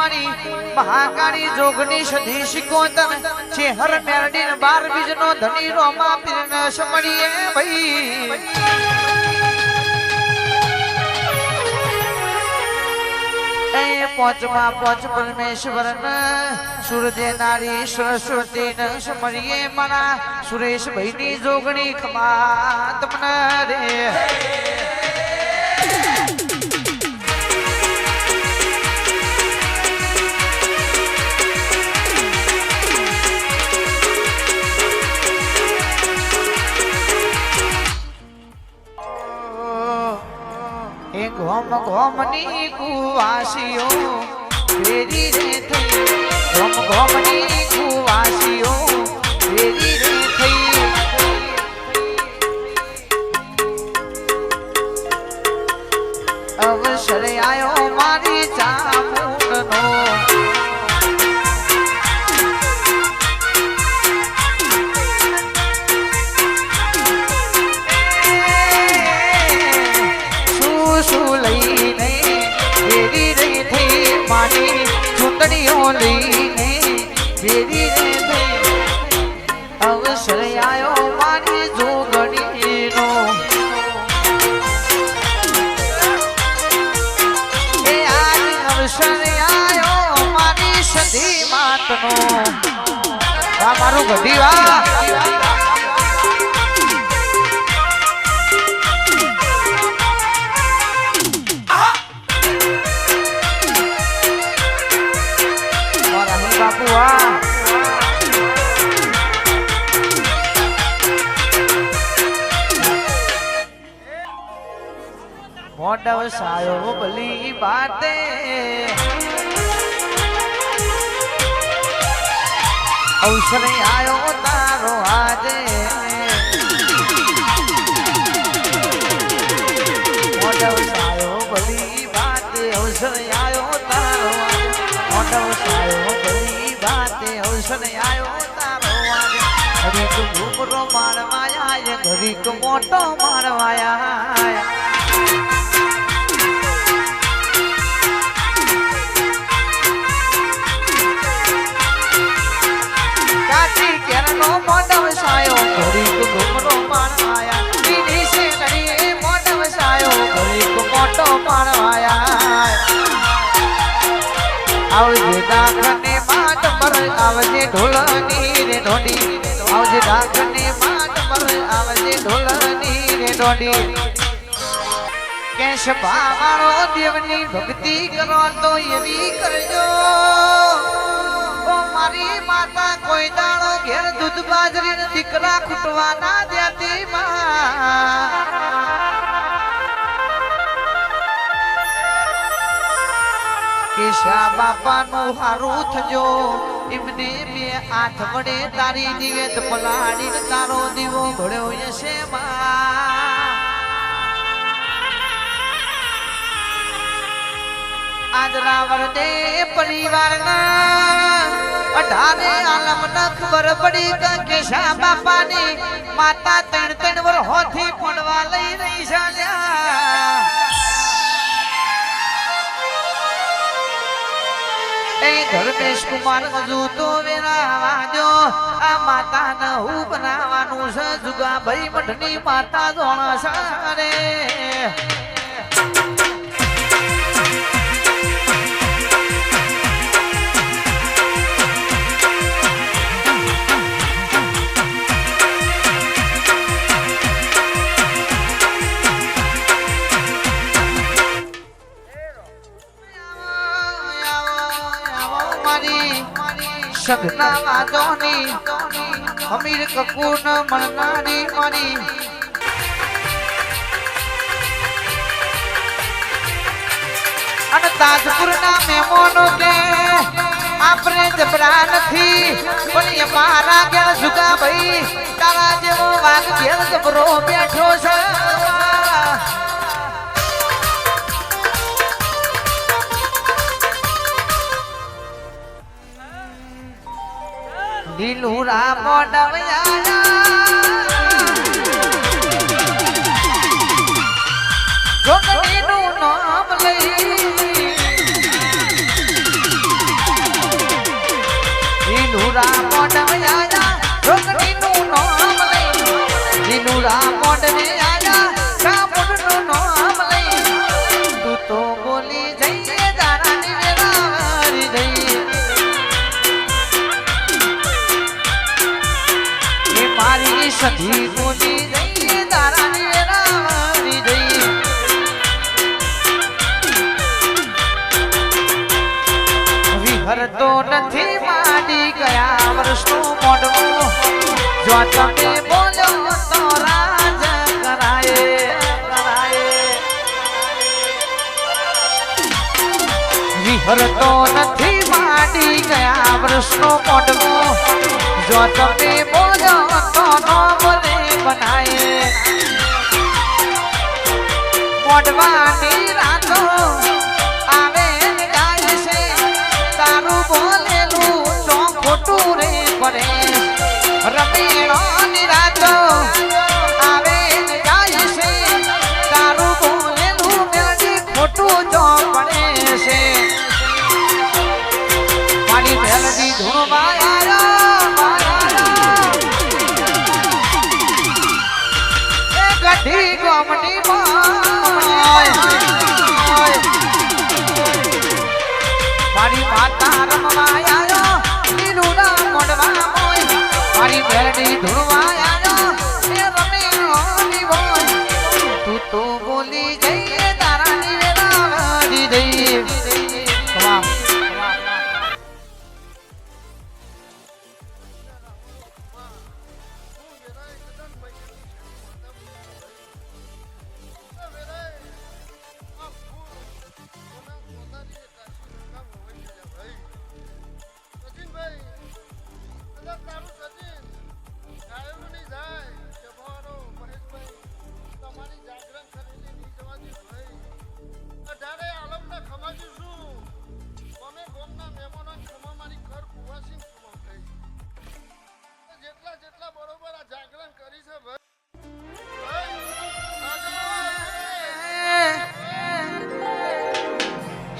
મારી મહાકાળી જોગની સધી કોતન છે હર મેરડીન બાર બીજનો ધણી રોમા પીરન સમણીએ ભાઈ. એ પોચમાં પોચ પરમેશ્વર સૂર્ય નારી સરસ્વતી ન સમરીએ મારા સુરેશ ભાઈ ની જોગણી ખમા તમને રે. ગોમ ગોમની કુવાસીઓ ફેરી રે થઈ. ગોમ કુવાસીઓ ચૂંટણીઓ લઈને રે થઈ અવસર આવ્યો મારી જોગણીનો એ મોડવ સાયો બલી બાતે અવસર આયો તારો આજે મોડવ સાયો બલી બાતે અવસર આયો તારો આજે મોડવ સાયો બલી બાતે અવસર આયો તારો આજે ઘડીક ઘૂમરો મારવાયા ઘડીક મોટો મારવાયા કાચી કેરનો મોઢવ સાયો ઘડીક ઘૂમરો મારવાયા દીદી સે ઘડીએ મોઢવ સાયો ઘડીક મોટો મારવાયા આવજે ડાકને માટ પર આવજે ઢોલની રે ઢોડી આવજે ડાકને માટ પર આવજે ઢોલની રે ઢોડી કેશ મારો દેવની ભક્તિ કરો તો એવી કરજો મારી માતા, કોઈ દાણો ઘેર દૂધ બાજરી દીકરા ખૂટવાના દેતી કેશા બાપાનું હારું થજો, એમને બે હાથ વડે તારી નિવેદ પલાડી તારો દીવો ભળ્યો હશે આજના વરદે પરિવારના અઢારે આલમ ન ખબર પડી કે કેશા બાપાની માતા ત્રણ ત્રણ વર હોથી પડવા લઈ રહી છે એ ધર્મેશ કુમાર મજુ તો વેરાવા જો આ માતા ન હું બનાવાનું છે. જુગા ભાઈ મઠની માતા જોણ છે. અમીર કપૂર મણનાની મારી. અને તાજપુર ના કે આપણે જબરા નથી, પણ એ મારા ઘેર જુગા ભાઈ તારા જેવો વાઘ ઘેર જબરો બેઠો છે. ઢીલુરા મોડવયા છોકરીનું નામ લઈ ઢીલુરા મોડવયા છોકરીનું મારી પૂજી જઈએ તારાની વેરાવારી જઈએ વિહરતો નથી માડી ગયા વર્ષનું મોઢું જો તમે બોલો તો રાજ કરાય વિહરતો નથી માડી ગયા વર્ષનું મોઢું જો તમે બોલો Giovanni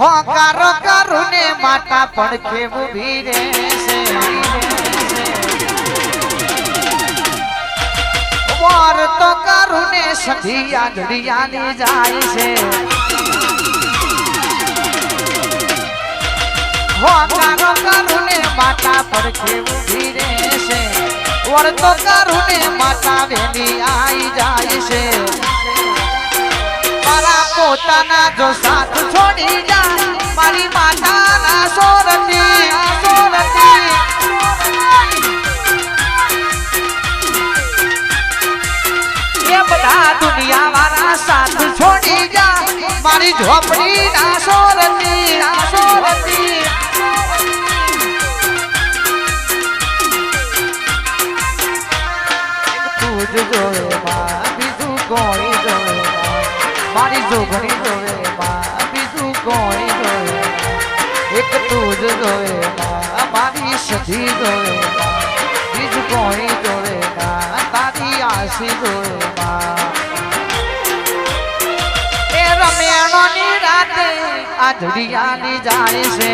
હો કારો કારો ને માતા પડખે ઊભી રહેશે વાર તો કરુને ને સખી આંધળિયાની જાય છે. હો કરુને માતા પડખે ઊભી રહેશે વાર તો કરુને માતા વેલી આઈ જાય છે. મારા પોતાના જો દુનિયા વાળા સાથ છોડી જા. મારી ઝોપડી ના સોરતી ના જોવે માં બીજું કોઈ જોવે. મારી જોગણી જોવે માં બીજું કોઈ જોવે એક તું જ જોવે માં મારી સધી જોવે માં બીજું કોઈ જોવે માં તારી આશી જોવે માં રાતે આ ધડિયાની જાય છે.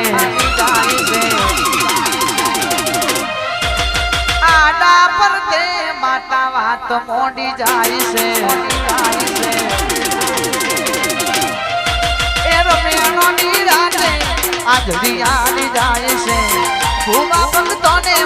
જાય છે આડા પર તે માતા વાત મોડી જાય છે. જાય એ રમેણોની રાતે આ ધડિયાની જાય છે. ભૂમા ભક્તોને